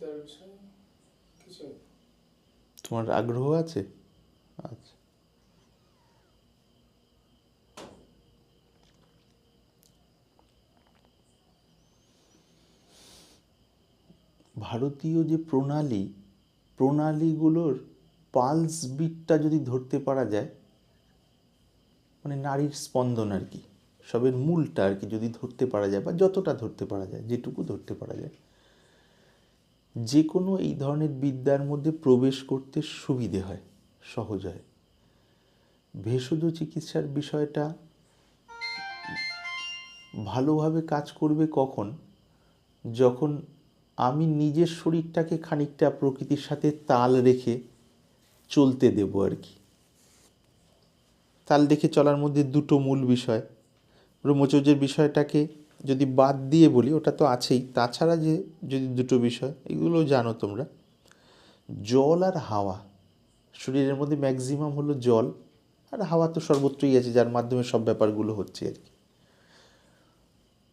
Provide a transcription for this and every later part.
দেওয়ার বিষয়ে কিছু তোমার আগ্রহ আছে? আচ্ছা। ভারতীয় যে প্রণালী, প্রণালীগুলোর পালস বিটটা যদি ধরতে পারা যায় মানে নারীর স্পন্দন আর কি। সবের মূলটা আর কি যদি ধরতে পারা যায় বা যতটা ধরতে পারা যায়, যেটুকু ধরতে পারা যায় যে কোনো এই ধরনের বিদ্যার মধ্যে প্রবেশ করতে সুবিধে হয়, সহজ হয়। ভেষজ চিকিৎসার বিষয়টা ভালোভাবে কাজ করবে কখন? যখন আমি নিজের শরীরটাকে খানিকটা প্রকৃতির সাথে তাল রেখে চলতে দেবো আর কি। তাল রেখে চলার মধ্যে দুটো মূল বিষয়। ব্রহ্মচর্যের বিষয়টাকে যদি বাদ দিয়ে বলি, ওটা তো আছেই। তাছাড়া যে যদি দুটো বিষয়, এগুলো জানো তোমরা। জল আর হাওয়া। শরীরের মধ্যে ম্যাক্সিমাম হলো জল, আর হাওয়া তো সর্বত্রই আছে, যার মাধ্যমে সব ব্যাপারগুলো হচ্ছে আর কি।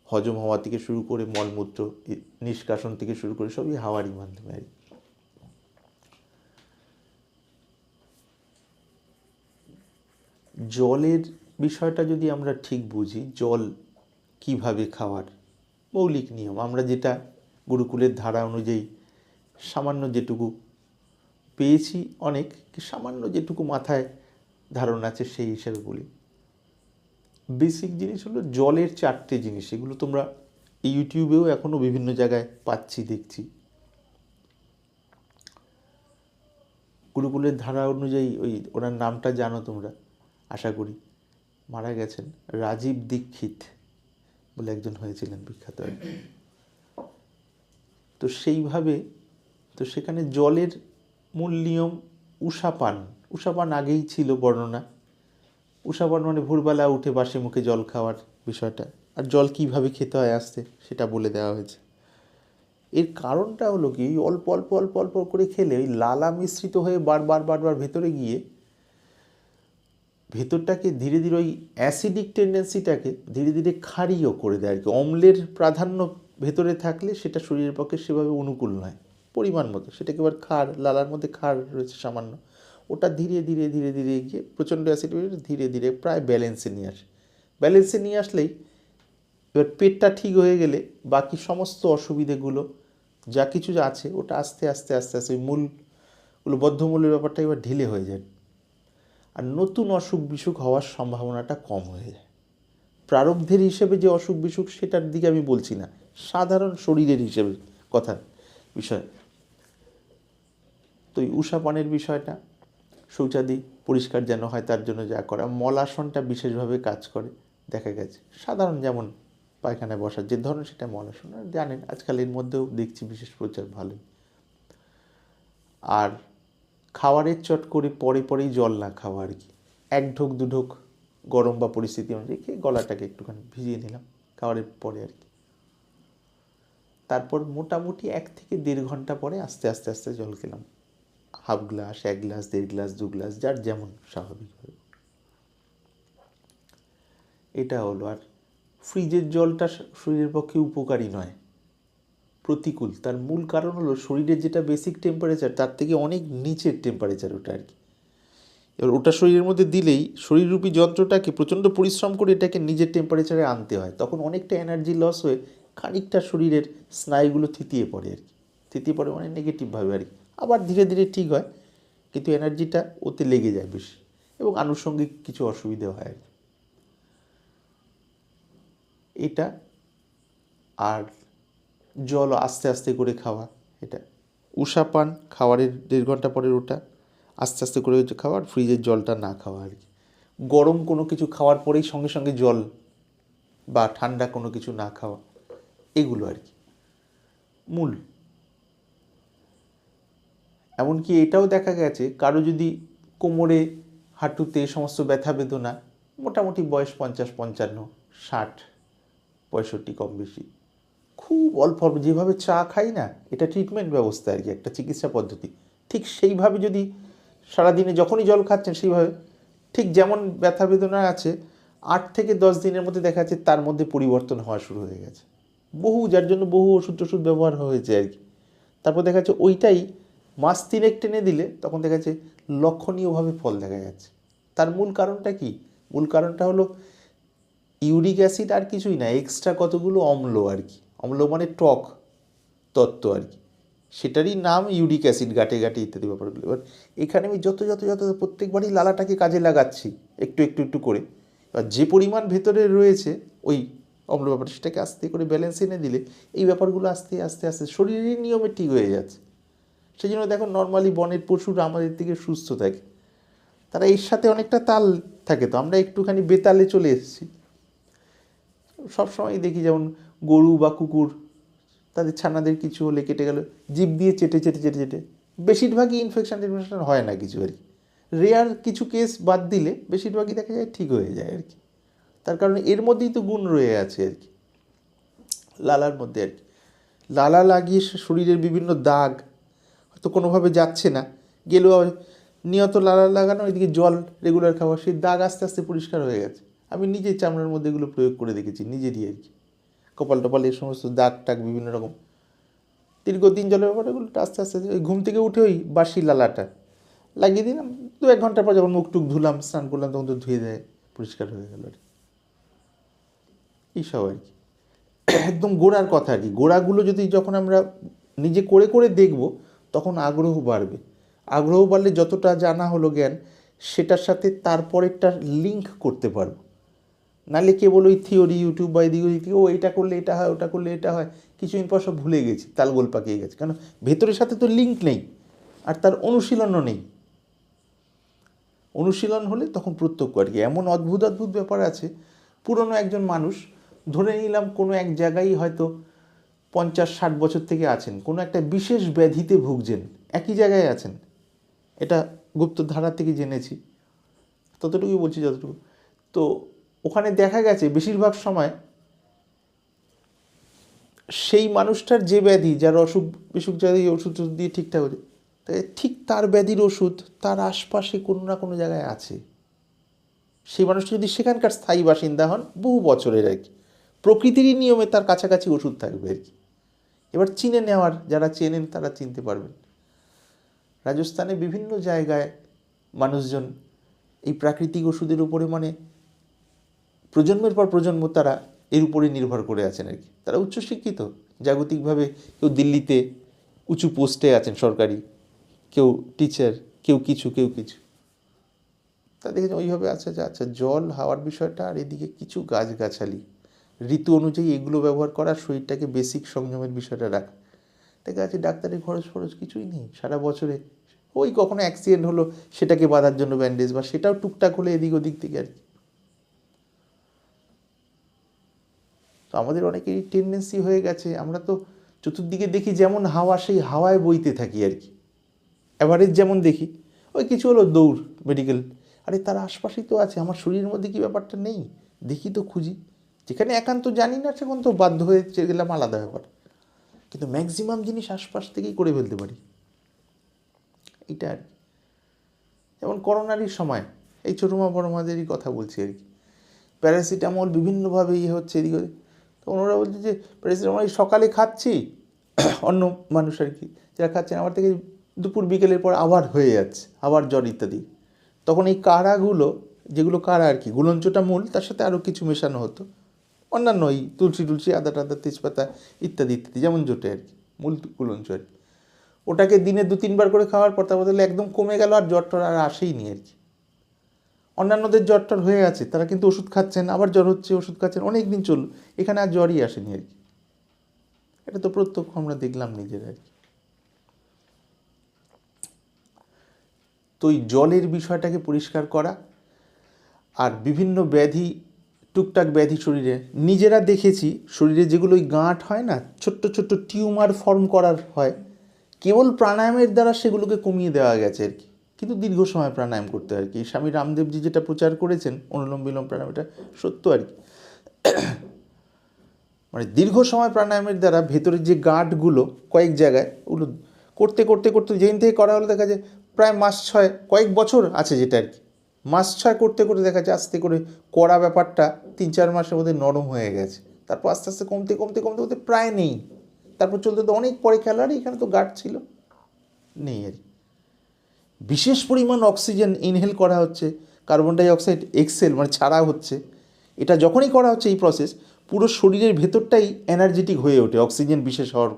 হজম হওয়া থেকে শুরু করে মলমূত্র নিষ্কাশন থেকে শুরু করে সবই হাওয়ারই মাধ্যমে আর কি। জলের বিষয়টা যদি আমরা ঠিক বুঝি, জল কীভাবে খাওয়ার মৌলিক নিয়ম, আমরা যেটা গুরুকুলের ধারা অনুযায়ী সামান্য যেটুকু পেয়েছি অনেক, সামান্য যেটুকু মাথায় ধারণা আছে সেই হিসেবে বলি। বেসিক জিনিস হলো জলের চারটে জিনিস, এগুলো তোমরা ইউটিউবেও এখনও বিভিন্ন জায়গায় পাচ্ছি, দেখছি। গুরুকুলের ধারা অনুযায়ী ওই, ওনার নামটা জানো তোমরা? আশা করি। মারা গেছেন রাজীব দীক্ষিত বলে একজন হয়েছিলেন বিখ্যাত কি। তো সেইভাবে, তো সেখানে জলের মূল নিয়ম উষাপান উষাপান আগেই ছিল বর্ণনা। উষাপান মানে ভোরবেলা উঠে বাসে মুখে জল খাওয়ার বিষয়টা। আর জল কীভাবে খেতে হয় আসতে সেটা বলে দেওয়া হয়েছে। এর কারণটা হলো কি অল্প অল্প অল্প অল্প করে খেলে ওই লালা মিশ্রিত হয়ে বারবার বারবার ভেতরে গিয়ে ভেতরটাকে ধীরে ধীরে ওই অ্যাসিডিক টেন্ডেন্সিটাকে ধীরে ধীরে ক্ষারীয় করে দেয় আর কি। অম্লের প্রাধান্য ভেতরে থাকলে সেটা শরীরের পক্ষে সেভাবে অনুকূল নয়, পরিমাণ মতো। সেটাকে এবার খার লালার মধ্যে খার রয়েছে সামান্য। ওটা ধীরে ধীরে ধীরে ধীরে গিয়ে প্রচণ্ড অ্যাসিড ধীরে ধীরে প্রায় ব্যালেন্সে নিয়ে আসে। ব্যালেন্সে নিয়ে আসলেই এবার পেটটা ঠিক হয়ে গেলে বাকি সমস্ত অসুবিধেগুলো, যা কিছু আছে, ওটা আস্তে আস্তে আস্তে আস্তে, ওই মূলগুলো বদ্ধমূলের ব্যাপারটা এবার ঢিলে হয়ে যায়। আর নতুন অসুখ বিসুখ হওয়ার সম্ভাবনাটা কম হয়ে যায়। প্রারব্ধের হিসেবে যে অসুখ বিসুখ সেটার দিকে আমি বলছি না, সাধারণ শরীরের হিসেবে কথা বিষয়। তো এই উষাপানের বিষয়টা, শৌচাদি পরিষ্কার যেন হয় তার জন্য যা করা, মলাসনটা বিশেষভাবে কাজ করে, দেখা গেছে। সাধারণ যেমন পায়খানায় বসার, যে ধরনের সেটা মলাসন, জানেন আজকাল এর মধ্যেও দেখছি বিশেষ প্রচার ভালোই। আর খাবারের চট করে পরে পরেই জল না খাওয়া আর কি। এক ঢোক, দু ঢোক গরম বা পরিস্থিতি অনুযায়ী খেয়ে গলাটাকে একটুখানি ভিজিয়ে নিলাম খাওয়ারের পরে আর কি। তারপর মোটামুটি এক থেকে দেড় ঘণ্টা পরে আস্তে আস্তে আস্তে জল খেলাম। হাফ গ্লাস, এক গ্লাস, দেড় গ্লাস, দু গ্লাস, যার যেমন স্বাভাবিকভাবে এটা হলো আর ফ্রিজের জলটা শরীরের পক্ষে উপকারী নয়। প্রতিকূল। তার মূল কারণ হলো শরীরের যেটা বেসিক টেম্পারেচার তার থেকে অনেক নিচের টেম্পারেচার ওটা আর কি। এবার ওটা শরীরের মধ্যে দিলেই শরীররূপী যন্ত্রটাকে প্রচণ্ড পরিশ্রম করে এটাকে নিজের টেম্পারেচারে আনতে হয়। তখন অনেকটা এনার্জি লস হয়ে খানিকটা শরীরের স্নায়ুগুলো থিতিয়ে পড়ে আর কি। থিতিয়ে পড়ে মানে নেগেটিভভাবে আর কি। আবার ধীরে ধীরে ঠিক হয়, কিন্তু এনার্জিটা ওতে লেগে যায় বেশি এবং আনুষঙ্গিক কিছু অসুবিধে হয় আর কি। এটা আর জল আস্তে আস্তে করে খাওয়া, এটা। উষা পান, খাওয়ারের দেড় ঘণ্টা পরের ওটা, আস্তে আস্তে করে খাওয়ার, ফ্রিজের জলটা না খাওয়া আর কি। গরম কোনো কিছু খাওয়ার পরেই সঙ্গে সঙ্গে জল বা ঠান্ডা কোনো কিছু না খাওয়া, এগুলো আর কি। মূল। এমনকি এটাও দেখা গেছে, কারও যদি কোমরে, হাঁটুতে সমস্ত ব্যথা বেদনা, মোটামুটি বয়স পঞ্চাশ, পঞ্চান্ন, ষাট, পঁয়ষট্টি কম বেশি খুব অল্প অল্প যেভাবে চা খাই না, এটা ট্রিটমেন্ট ব্যবস্থা আর কি, একটা চিকিৎসা পদ্ধতি। ঠিক সেইভাবে যদি সারাদিনে যখনই জল খাচ্ছেন সেইভাবে, ঠিক যেমন ব্যথা বেদনা আছে, আট থেকে দশ দিনের মধ্যে দেখা যাচ্ছে তার মধ্যে পরিবর্তন হওয়া শুরু হয়ে গেছে। বহু, যার জন্য বহু ওষুধ টষুধ ব্যবহার হয়েছে আর কি। তারপর দেখা যাচ্ছে ওইটাই মাস তিনেক টেনে দিলে তখন দেখা যাচ্ছে লক্ষণীয়ভাবে ফল দেখা যাচ্ছে। তার মূল কারণটা কি? মূল কারণটা হলো ইউরিক অ্যাসিড আর কিছুই না, এক্সট্রা কতগুলো অম্ল আর কি। অম্ল মানে টক তত্ত্ব আর কি। সেটারই নাম ইউরিক অ্যাসিড গাটে গাটে ইত্যাদি ব্যাপারগুলো। এবার এখানে আমি যত যত যত প্রত্যেকবারই লালাটাকে কাজে লাগাচ্ছি, একটু একটু একটু করে, এবার যে পরিমাণ ভেতরে রয়েছে ওই অম্ল ব্যাপার সেটাকে আস্তে করে ব্যালেন্স এনে দিলে এই ব্যাপারগুলো আস্তে আস্তে আস্তে শরীরের নিয়মে ঠিক হয়ে যাচ্ছে। সেই জন্য দেখো নর্মালি বনের পশুরা আমাদের থেকে সুস্থ থাকে। তারা এর সাথে অনেকটা তাল থাকে তো, আমরা একটুখানি বেতালে চলে এসেছি। সবসময় দেখি যেমন গরু বা কুকুর, তাদের ছানাদের কিছু হলে কেটে গেল জিভ দিয়ে চেটে চেটে চেটে চেটে। বেশিরভাগই ইনফেকশান টিনফেকশন হয় না কিছু আর কি। রেয়ার কিছু কেস বাদ দিলে বেশিরভাগই দেখা যায় ঠিক হয়ে যায় আর কি। তার কারণে এর মধ্যেই তো গুণ রয়ে আছে আর কি। লালার মধ্যে আর কি। লালা লাগিয়ে শরীরের বিভিন্ন দাগ, হয়তো কোনোভাবে যাচ্ছে না। গেলেও নিয়ত লালা লাগানো, এদিকে জল রেগুলার খাওয়া, সেই দাগ আস্তে আস্তে পরিষ্কার হয়ে গেছে। আমি নিজে চামড়ার মধ্যে এগুলো প্রয়োগ করে দেখেছি, নিজেরই আর কি। কপাল টপাল এই সমস্ত দাগ টাগ বিভিন্ন রকম। দীর্ঘদিন জলের ব্যাপার, এগুলো আস্তে আস্তে ওই ঘুম থেকে উঠে ওই বাসি লালাটা লাগিয়ে দিলাম। দু এক ঘণ্টা পর যখন মুখ টুক ধুলাম, স্নান করলাম, তখন তো ধুয়ে দেয়, পরিষ্কার হয়ে গেল আর কি। এইসব আর কি। একদম গোড়ার কথা আর কি। গোড়াগুলো যদি যখন আমরা নিজে করে করে দেখব, তখন আগ্রহ বাড়বে। আগ্রহ বাড়লে যতটা জানা হলো জ্ঞান, সেটার সাথে তারপরেরটা লিঙ্ক করতে পারব। নাহলে কেবল ওই থিওরি ইউটিউব বা এদিক ওদিক ও, এটা করলে এটা হয়, ওটা করলে এটা হয়। কিছুদিন পর সব ভুলে গেছি তালগোল পাকিয়ে গেছে। কারণ ভেতরের সাথে তো লিঙ্ক নেই, আর তার অনুশীলনও নেই। অনুশীলন হলে তখন প্রত্যক্ষ আর কি। এমন অদ্ভুত অদ্ভুত ব্যাপার আছে, পুরনো একজন মানুষ, ধরে নিলাম কোনো এক জায়গায় হয়তো পঞ্চাশ, ষাট বছর থেকে আছেন, কোনো একটা বিশেষ ব্যাধিতে ভুগছেন, একই জায়গায় আছেন। এটা গুপ্ত ধারা থেকে জেনেছি। ততটুকুই বলছি, যতটুকু। তো ওখানে দেখা গেছে বেশিরভাগ সময় সেই মানুষটার যে ব্যাধি, যার অসুখ বিসুখ যাদের ওষুধ দিয়ে ঠিকঠাক হচ্ছে ঠিক তার ব্যাধির ওষুধ তার আশপাশে কোনো না কোনো জায়গায় আছে। সেই মানুষটা যদি সেখানকার স্থায়ী বাসিন্দা হন, বহু বছরের আর কি। প্রকৃতিরই নিয়মে তার কাছাকাছি ওষুধ থাকবে আর কি। এবার চিনে নেওয়ার, যারা চেনেন তারা চিনতে পারবেন। রাজস্থানে বিভিন্ন জায়গায় মানুষজন এই প্রাকৃতিক ওষুধের উপরে মানে প্রজন্মের পর প্রজন্ম তারা এর উপরে নির্ভর করে আছেন আর কি। তারা উচ্চশিক্ষিত, জাগতিকভাবে কেউ দিল্লিতে উঁচু পোস্টে আছেন সরকারি, কেউ টিচার, কেউ কিছু কেউ কিছু। তা দেখেছেন ওইভাবে আচ্ছা আচ্ছা আচ্ছা জল, হাওয়ার বিষয়টা আর এদিকে কিছু গাছগাছালি। ঋতু অনুযায়ী এগুলো ব্যবহার করা, শরীরটাকে বেসিক সংযমের বিষয়টা রাখা। দেখা যাচ্ছে ডাক্তারের খরচ ফরচ কিছুই নেই, সারা বছরে। ওই কখনো অ্যাক্সিডেন্ট হলো, সেটাকে বাঁধার জন্য ব্যান্ডেজ বা সেটাও টুকটাক হলে এদিক ওদিক থেকে আর কি। তো আমাদের অনেকেরই টেন্ডেন্সি হয়ে গেছে। আমরা তো চতুর্দিকে দেখি যেমন হাওয়া, সেই হাওয়ায় বইতে থাকি আর কি। অ্যাভারেজ যেমন দেখি, ওই কিছু হলো দৌড় মেডিকেল আরে তার আশপাশেই তো আছে, আমার শরীরের মধ্যে কি ব্যাপারটা নেই? দেখি তো খুঁজি। যেখানে একান্ত জানি না, সেখান তো বাধ্য হয়ে গেলাম, আলাদা ব্যাপার। কিন্তু ম্যাক্সিমাম জিনিস আশপাশ থেকেই করে ফেলতে পারি। এটা আর কি। যেমন করোনারই সময়, এই ছোটো মা বড় মাদেরই কথা বলছি আর কি। প্যারাসিটামল বিভিন্নভাবে ইয়ে হচ্ছে, এদিক ওনারা বলছে যে প্যারাসিটামল এই সকালে খাচ্ছি। অন্য মানুষ আর কি, যারা খাচ্ছেন, আমার থেকে দুপুর বিকেলের পর আবার হয়ে যাচ্ছে, আবার জ্বর ইত্যাদি। তখন এই কাড়াগুলো, যেগুলো কাড়া আর কি, গুলঞ্চটা মূল, তার সাথে আরও কিছু মেশানো হতো। অন্যান্য এই তুলসী টুলসি, আদা টাদা, তেজপাতা ইত্যাদি ইত্যাদি, যেমন জোটে আর কি, মূল গুলঞ্চ আর কি। ওটাকে দিনে দু তিনবার করে খাওয়ার পর তার বদলে একদম কমে গেল আর জ্বর টর আর আসেই নি আর কি। অন্যান্যদের জ্বর টর হয়ে আছে, তারা কিন্তু ওষুধ খাচ্ছেন, আবার জ্বর হচ্ছে, ওষুধ খাচ্ছেন, অনেক দিন চলল, এখানে আর জ্বরই আসেনি আর কি। এটা তো প্রত্যক্ষ আমরা দেখলাম নিজের আর কি। তো এই জলের বিষয়টাকে পরিষ্কার করা আর বিভিন্ন ব্যাধি, টুকটাক ব্যাধি শরীরে, নিজেরা দেখেছি, শরীরে যেগুলো ওই গাঁট হয় না, ছোট্ট ছোট্ট টিউমার ফর্ম করার হয়, কেবল প্রাণায়ামের দ্বারা সেগুলোকে কমিয়ে দেওয়া গেছে আর কি। কিন্তু দীর্ঘ সময় প্রাণায়াম করতে হয় আর কি। স্বামী রামদেবজি যেটা প্রচার করেছেন, অনুলোম বিলোম প্রাণায়াম, এটা সত্য আর কি। মানে দীর্ঘ সময় প্রাণায়ামের দ্বারা ভেতরের যে গাঁটগুলো কয়েক জায়গায়, ওগুলো করতে করতে করতে যেদিন থেকে করা হলো দেখা যায় প্রায় মাস ছয়, কয়েক বছর আছে যেটা আর কি। মাস ছয় করতে করতে দেখা যায় আস্তে করে কড়া ব্যাপারটা তিন, চার মাসের মধ্যে নরম হয়ে গেছে। তারপর আস্তে আস্তে কমতে কমতে কমতে কমতে প্রায় নেই। তারপর চলতে তো অনেক পরে খেলার এখানে তো গার্ড ছিল, নেই আর কি। বিশেষ পরিমাণ অক্সিজেন ইনহেল করা হচ্ছে কার্বন ডাই অক্সাইড এক্সেল মানে ছাড়া হচ্ছে। এটা যখনই করা হচ্ছে এই প্রসেস পুরো শরীরের ভেতরটাই এনার্জেটিক হয়ে ওঠে, অক্সিজেন বিশেষ হওয়ার।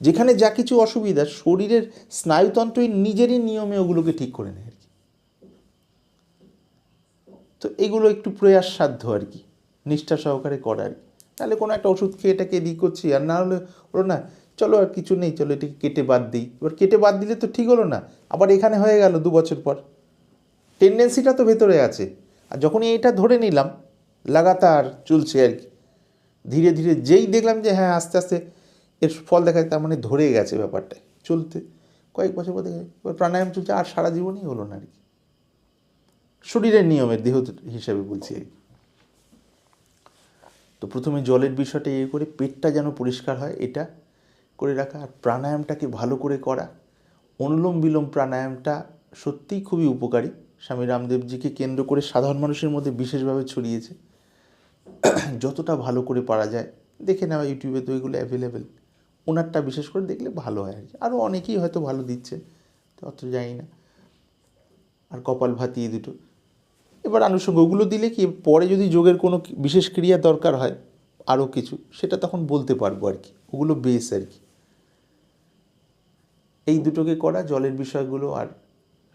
যেখানে যা কিছু অসুবিধা, শরীরের স্নায়ুতন্ত্রই নিজেরই নিয়মে ওগুলোকে ঠিক করে নেয় আর কি। তো এগুলো একটু প্রয়াস সাধ্য আর কি, নিষ্ঠা সহকারে করা আর কি তাহলে কোনো একটা ওষুধ খেয়ে এটাকে এদিক করছি, আর না হলে ওরা না চলো আর কিছু নেই, চলো এটাকে কেটে বাদ দিই। এবার কেটে বাদ দিলে তো ঠিক হলো না, আবার এখানে হয়ে গেল দু বছর পর। টেন্ডেন্সিটা তো ভেতরে আছে। আর যখনই এটা ধরে নিলাম, লাগাতার চলছে আর কি। ধীরে ধীরে যেই দেখলাম যে হ্যাঁ আস্তে আস্তে এর ফল দেখা তার মানে ধরে গেছে ব্যাপারটা, চলতে। কয়েক বছর পর দেখে এবার প্রাণায়াম চলছে, আর সারা জীবনই হলো না আর কি। শরীরের নিয়মের দেহ হিসাবে বলছি আর কি। তো প্রথমে জলের বিষয়টা ইয়ে করে পেটটা যেন পরিষ্কার হয়, এটা করে রাখা আর প্রাণায়ামটাকে ভালো করে করা? অনুলোম বিলোম প্রাণায়ামটা সত্যিই খুবই উপকারী। স্বামী রামদেবজিকে কেন্দ্র করে সাধারণ মানুষের মধ্যে বিশেষভাবে ছড়িয়েছে। যতটা ভালো করে পারা যায়, দেখে নেওয়া ইউটিউবে তো এগুলো অ্যাভেলেবেল ওনারটা বিশেষ করে দেখলে ভালো হয় আর কি। আরও অনেকেই হয়তো ভালো দিচ্ছে অত জানি না। আর কপাল ভাতি দুটো। এবার আনুষঙ্গ, ওগুলো দিলে কি পরে যদি যোগের কোনো বিশেষ ক্রিয়া দরকার হয় আরও কিছু, সেটা তখন বলতে পারব আর কি। ওগুলো বেস আর কি। এই দুটোকে করা, জলের বিষয়গুলো আর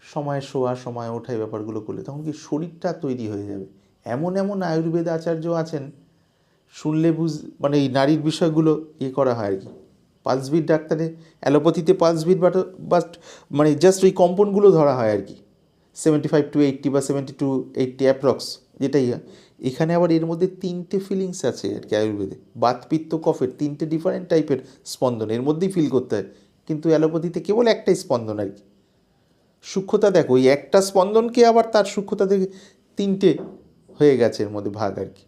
সময় শোয়া, সময় ওঠা, এই ব্যাপারগুলো করলে তখন কি শরীরটা তৈরি হয়ে যাবে। এমন এমন আয়ুর্বেদ আচার্য আছেন, শুনলে বুঝ মানে এই নারীর বিষয়গুলো ইয়ে করা হয় আর কি। পালসবিট ডাক্তারে, অ্যালোপ্যাথিতে পালসবিট বাট বাট মানে জাস্ট ওই কম্পনগুলো ধরা হয় আর কি। সেভেন্টি ফাইভ টু এইট্টি বা সেভেন্টি টু এইট্টি অ্যাপ্রক্স যেটাই এখানে আবার এর মধ্যে তিনটে ফিলিংস আছে আর কি আয়ুর্বেদে। বাত পিত্ত, কফের তিনটে ডিফারেন্ট টাইপের স্পন্দন, এর মধ্যেই ফিল করতে হয়। কিন্তু অ্যালোপ্যাথিতে কেবল একটাই স্পন্দন আর কি। সূক্ষ্মতা দেখো ওই একটা স্পন্দনকে আবার তার সূক্ষ্মতা থেকে তিনটে হয়ে গেছে এর মধ্যে ভাগ আর কি।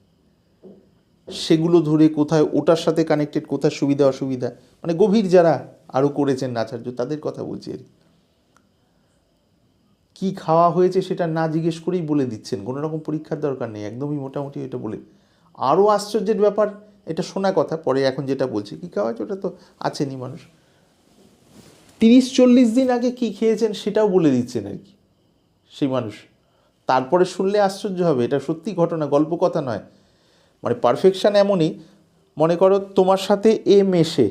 সেগুলো ধরে কোথায়, ওটার সাথে কানেক্টেড কোথায়, সুবিধা, অসুবিধা? মানে গভীর যারা আরও করেছেন আচার্য তাদের কথা বলছি আর কি। কি খাওয়া হয়েছে সেটা না জিজ্ঞেস করেই বলে দিচ্ছেন, কোনো রকম পরীক্ষার দরকার নেই, একদমই মোটামুটি এটা বলে। আরও আশ্চর্যের ব্যাপার, এটা শোনা কথা, পরে এখন যেটা বলছি, কী খাওয়া হয়েছে? ওটা তো আছেনই মানুষ। তিরিশ চল্লিশ দিন আগে কি খেয়েছেন সেটাও বলে দিচ্ছেন আর কি, সেই মানুষ। তারপরে শুনলে আশ্চর্য হবে, এটা সত্যি ঘটনা, গল্প কথা নয়। মানে পারফেকশান এমনই, মনে করো তোমার সাথে এ মেশে।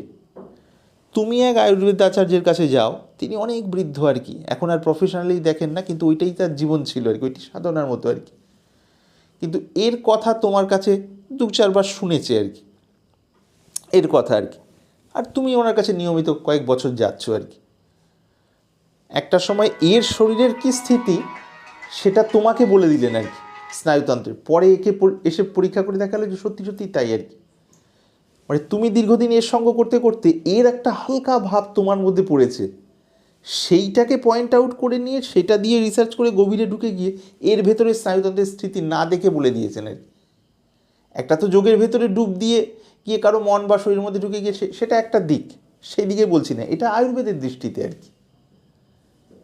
তুমি এক আয়ুর্বেদ আচার্যের কাছে যাও, তিনি অনেক বৃদ্ধ আর কি, এখন আর প্রফেশনালি দেখেন না, কিন্তু ওইটাই তার জীবন ছিল আর কি, ওইটি সাধনার মতো আর কি। কিন্তু এর কথা তোমার কাছে দু চারবার শুনেছে আর কি, এর কথা আর কি। আর তুমি ওনার কাছে নিয়মিত কয়েক বছর যাচ্ছ আর কি। একটা সময় এর শরীরের কি স্থিতি, সেটা তোমাকে বলে দিলেন আর কি, স্নায়ুতন্ত্রের। পরে একে এসে পরীক্ষা করে দেখাল যে সত্যি সত্যি তাই আর কি। মানে তুমি দীর্ঘদিন এর সঙ্গ করতে করতে এর একটা হালকা ভাব তোমার মধ্যে পড়েছে। সেইটাকে পয়েন্ট আউট করে নিয়ে সেটা দিয়ে রিসার্চ করে গভীরে ঢুকে গিয়ে এর ভেতরে স্নায়ুতন্ত্রের স্থিতি না দেখে বলে দিয়েছেন আর কি। একটা তো যোগের ভেতরে ডুব দিয়ে গিয়ে কারও মন বা শরীরের মধ্যে ঢুকে গিয়ে সেটা একটা দিক। সেই দিকে বলছি না, এটা আয়ুর্বেদের দৃষ্টিতে আর কি।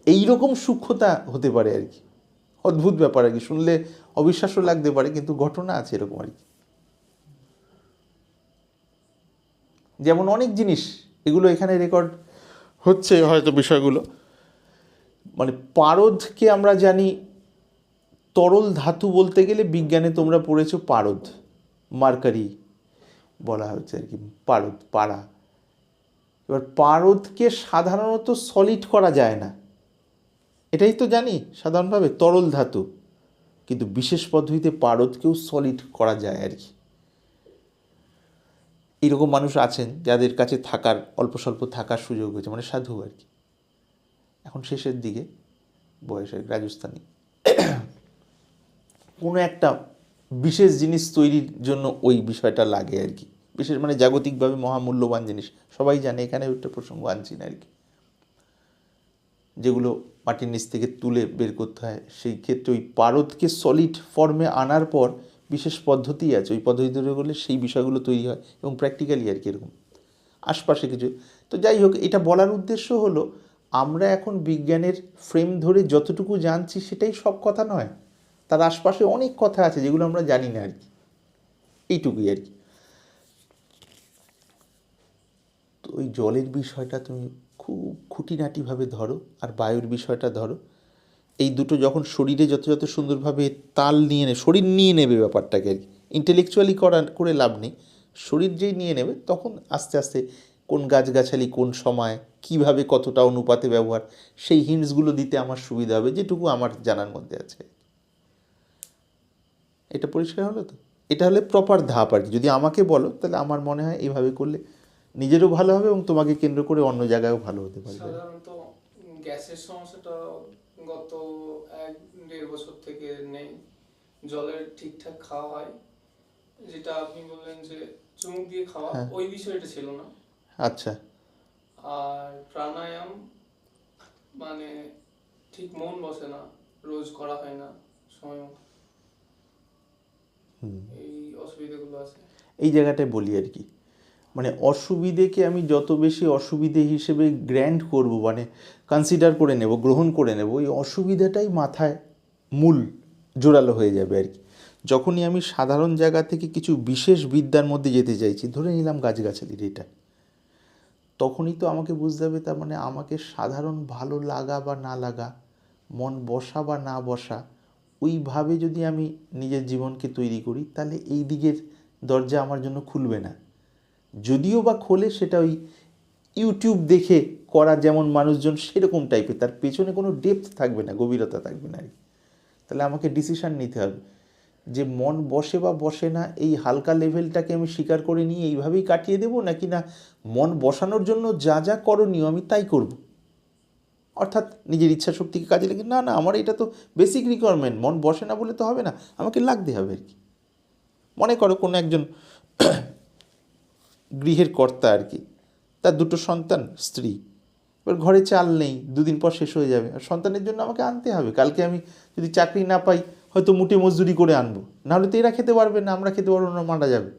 এইরকম সূক্ষ্মতা হতে পারে আর কি। অদ্ভুত ব্যাপার আর কি, শুনলে অবিশ্বাস্য লাগতে পারে, কিন্তু ঘটনা আছে এরকম আর কি। যেমন অনেক জিনিস, এগুলো এখানে রেকর্ড হচ্ছে হয়তো বিষয়গুলো। মানে পারদকে আমরা জানি, তরল ধাতু বলতে গেলে বিজ্ঞানে তোমরা পড়েছো পারদ, মার্কারি। বলা হচ্ছে আর কি, পারদ, পাড়া। এবার পারদকে সাধারণত সলিড করা যায় না। এটাই তো জানি, সাধারণভাবে তরল ধাতু। কিন্তু বিশেষ পদ্ধতিতে পারদকেও সলিড করা যায় আর কি। এরকম মানুষ আছেন যাদের কাছে থাকার অল্প স্বল্প থাকার সুযোগ হয়েছে মানে সাধু আর কি। এখন শেষের দিকে, বয়সের রাজস্থানী কোনো একটা বিশেষ জিনিস তৈরির জন্য ওই বিষয়টা লাগে আর কি। বিশেষ মানে জাগতিকভাবে মহামূল্যবান জিনিস। সবাই জানে এখানে ওইটা প্রসঙ্গ আনছি না আর কি। যেগুলো মাটির নিচ থেকে তুলে বের করতে হয়, সেই ক্ষেত্রে ওই পারদকে সলিড ফর্মে আনার পর বিশেষ পদ্ধতি আছে। ওই পদ্ধতি করলে সেই বিষয়গুলো তৈরি হয় এবং প্র্যাকটিক্যালি আর কি এরকম। আশপাশে কিছু। তো যাই হোক, এটা বলার উদ্দেশ্য হলো, আমরা এখন বিজ্ঞানের ফ্রেম ধরে যতটুকু জানছি সেটাই সব কথা নয়। তার আশপাশে অনেক কথা আছে যেগুলো আমরা জানি না আর কি। এইটুকুই আর কি। তো ওই জলের বিষয়টা তুমি খুব খুঁটিনাটিভাবে ধরো আর বায়ুর বিষয়টা ধরো। এই দুটো যখন শরীরে যত সুন্দরভাবে তাল নিয়ে নেবে শরীর নিয়ে নেবে ব্যাপারটাকে আর কি। ইন্টেলেকচুয়ালি করা করে লাভ নেই। শরীর যেই নিয়ে নেবে তখন আস্তে আস্তে কোন গাছগাছালি কোন সময়, কীভাবে কতটা অনুপাতে ব্যবহার, সেই হিন্টসগুলো দিতে আমার সুবিধা হবে, যেটুকু আমার জানার মধ্যে আছে। এটা পরিষ্কার হলো তো? এটা হলে প্রপার ধাপ আর কি। যদি আমাকে বলো তাহলে আমার মনে হয় এইভাবে করলে নিজেরও ভালো হবে এবং তোমাকে কেন্দ্র করে অন্য জায়গায়ও ভালো হতে পারবে। সাধারণত গ্যাসের সমস্যাটা গত এক দেড় বছর থেকে নেই। জলের ঠিকঠাক খাওয়া হয়। যেটা আপনি বললেন যে চুমুক দিয়ে খাওয়া হ্যাঁ। ওই বিষয়টা ছিল না। আচ্ছা। আর প্রাণায়াম মানে ঠিক মন বসে না রোজ করা হয় না সময় মতো। এই অসুবিধাগুলো আছে? এই জায়গাটায় বলি আর কি। মানে অসুবিধেকে আমি যত বেশি অসুবিধে হিসেবে গ্র্যান্ড করব মানে কনসিডার করে নেব গ্রহণ করে নেব এই অসুবিধাটাই মাথায় মূল জোরালো হয়ে যাবে আর কি। যখনই আমি সাধারণ জায়গা থেকে কিছু বিশেষ বিদ্যার মধ্যে যেতে চাইছি ধরে নিলাম গাছগাছালির এটা তখনই তো আমাকে বুঝতে হবে তার মানে আমাকে সাধারণ ভালো লাগা বা না লাগা মন বসা বা না বসা ওইভাবে যদি আমি নিজের জীবনকে তৈরি করি, তাহলে এই দিকের দরজা আমার জন্য খুলবে না যদিও বা খোলে সেটা ওই ইউটিউব দেখে করা যেমন মানুষজন সেরকম টাইপের তার পেছনে কোনো ডেপথ থাকবে না, গভীরতা থাকবে না। তাহলে আমাকে ডিসিশন নিতে হবে যে মন বসে বা বসে না, এই হালকা লেভেলটাকে আমি স্বীকার করে নিয়ে এইভাবেই কাটিয়ে দেবো, নাকি না মন বসানোর জন্য যা যা করণীয় আমি তাই করব অর্থাৎ নিজের ইচ্ছা শক্তিকে কাজে লেগে না না, আমার এটা তো বেসিক রিকোয়ারমেন্ট মন বসে না বলে তো হবে না, আমাকে লাগতে হবে আর কি। মনে করো কোনো একজন গৃহের কর্তা আর কি, তার দুটো সন্তান, স্ত্রী, এবার ঘরে চাল নেই, দুদিন পর শেষ হয়ে যাবে, আর সন্তানের জন্য আমাকে আনতে হবে, কালকে আমি যদি চাকরি না পাই, হয়তো মুটে মজদুরি করে আনব, নাহলে তো এরা খেতে পারবে না, আমরা খেতে পারব না, মারা যাবে।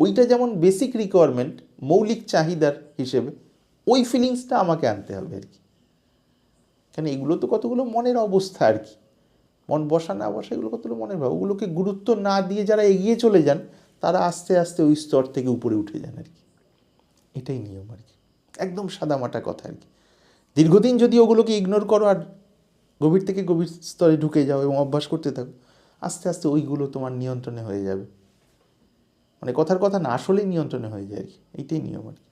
ওইটা যেমন বেসিক রিকোয়ারমেন্ট মৌলিক চাহিদার হিসেবে, ওই ফিলিংসটা আমাকে আনতে হবে আর কি। কেন এগুলো তো কতগুলো মনের অবস্থা আর কি? মন বসা না বসা এগুলো কতগুলো মনের ভাব? ওগুলোকে গুরুত্ব না দিয়ে যারা এগিয়ে চলে যান, তারা আস্তে আস্তে ওই স্তর থেকে উপরে উঠে যান আর কি। এটাই নিয়ম আর কি। একদম সাদামাটা কথা আর কি। দীর্ঘদিন যদি ওগুলোকে ইগনোর করো আর গভীর থেকে গভীর স্তরে ঢুকে যাও এবং অভ্যাস করতে থাকো, আস্তে আস্তে ওইগুলো তোমার নিয়ন্ত্রণে হয়ে যাবে। মানে কথার কথা না আসলেই নিয়ন্ত্রণে হয়ে যায় আর কি। এইটাই নিয়ম আর কি।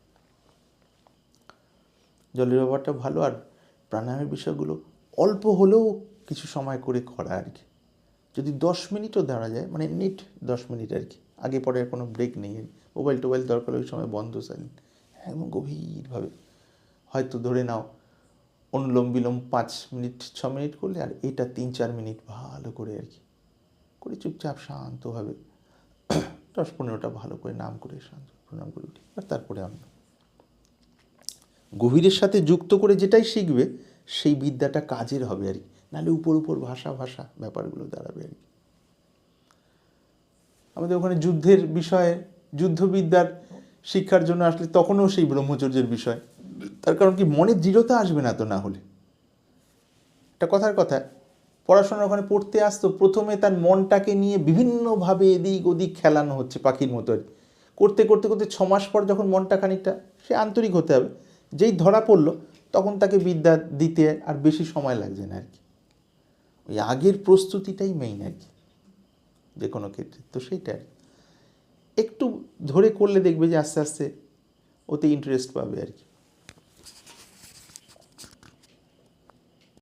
জলের ব্যাপারটা ভালো আর প্রাণায়ামের বিষয়গুলো অল্প হলেও কিছু সময় করে করা আর কি। যদি দশ মিনিটও দাঁড়া যায় মানে নিট দশ মিনিট আর কি। আগে পরে আর কোনো ব্রেক নেই। মোবাইল টোবাইল দরকার ওই সময় বন্ধ সাইলেন্ট একদম গভীরভাবে। হয়তো ধরে নাও, অনুলোম বিলোম পাঁচ মিনিট, ছ মিনিট করলে আর এটা তিন চার মিনিট ভালো করে আর কি। করে চুপচাপ শান্তভাবে, দশ পনেরোটা ভালো করে নাম করে শান্ত, প্রণাম করে উঠি। আর তারপরে আমি গভীরের সাথে যুক্ত করে যেটাই শিখবে, সেই বিদ্যাটা কাজের হবে আর কি। নাহলে উপর উপর ভাষা ভাষা ব্যাপারগুলো দাঁড়াবে আর কি। আমাদের ওখানে যুদ্ধের বিষয়ে, যুদ্ধবিদ্যার শিক্ষার জন্য আসলে তখনও সেই ব্রহ্মচর্যের বিষয়। তার কারণ কি মনে দৃঢ়তা আসবে না তো না হলে। একটা কথার কথা, পড়াশোনার ওখানে পড়তে আসতো, প্রথমে তার মনটাকে নিয়ে বিভিন্নভাবে এদিক ওদিক খেলানো হচ্ছে পাখির মতো আর করতে করতে করতে ছ মাস পর যখন মনটা খানিকটা, সে আন্তরিক হতে হবে। যেই ধরা পড়ল, তখন তাকে বিদ্যা দিতে আর বেশি সময় লাগছে না আর কি। ওই আগের প্রস্তুতিটাই মেইন আর কি, যে কোনো ক্ষেত্রে। তো সেইটা একটু ধরে করলে দেখবে যে আস্তে আস্তে ওতে ইন্টারেস্ট পাবে আর কি।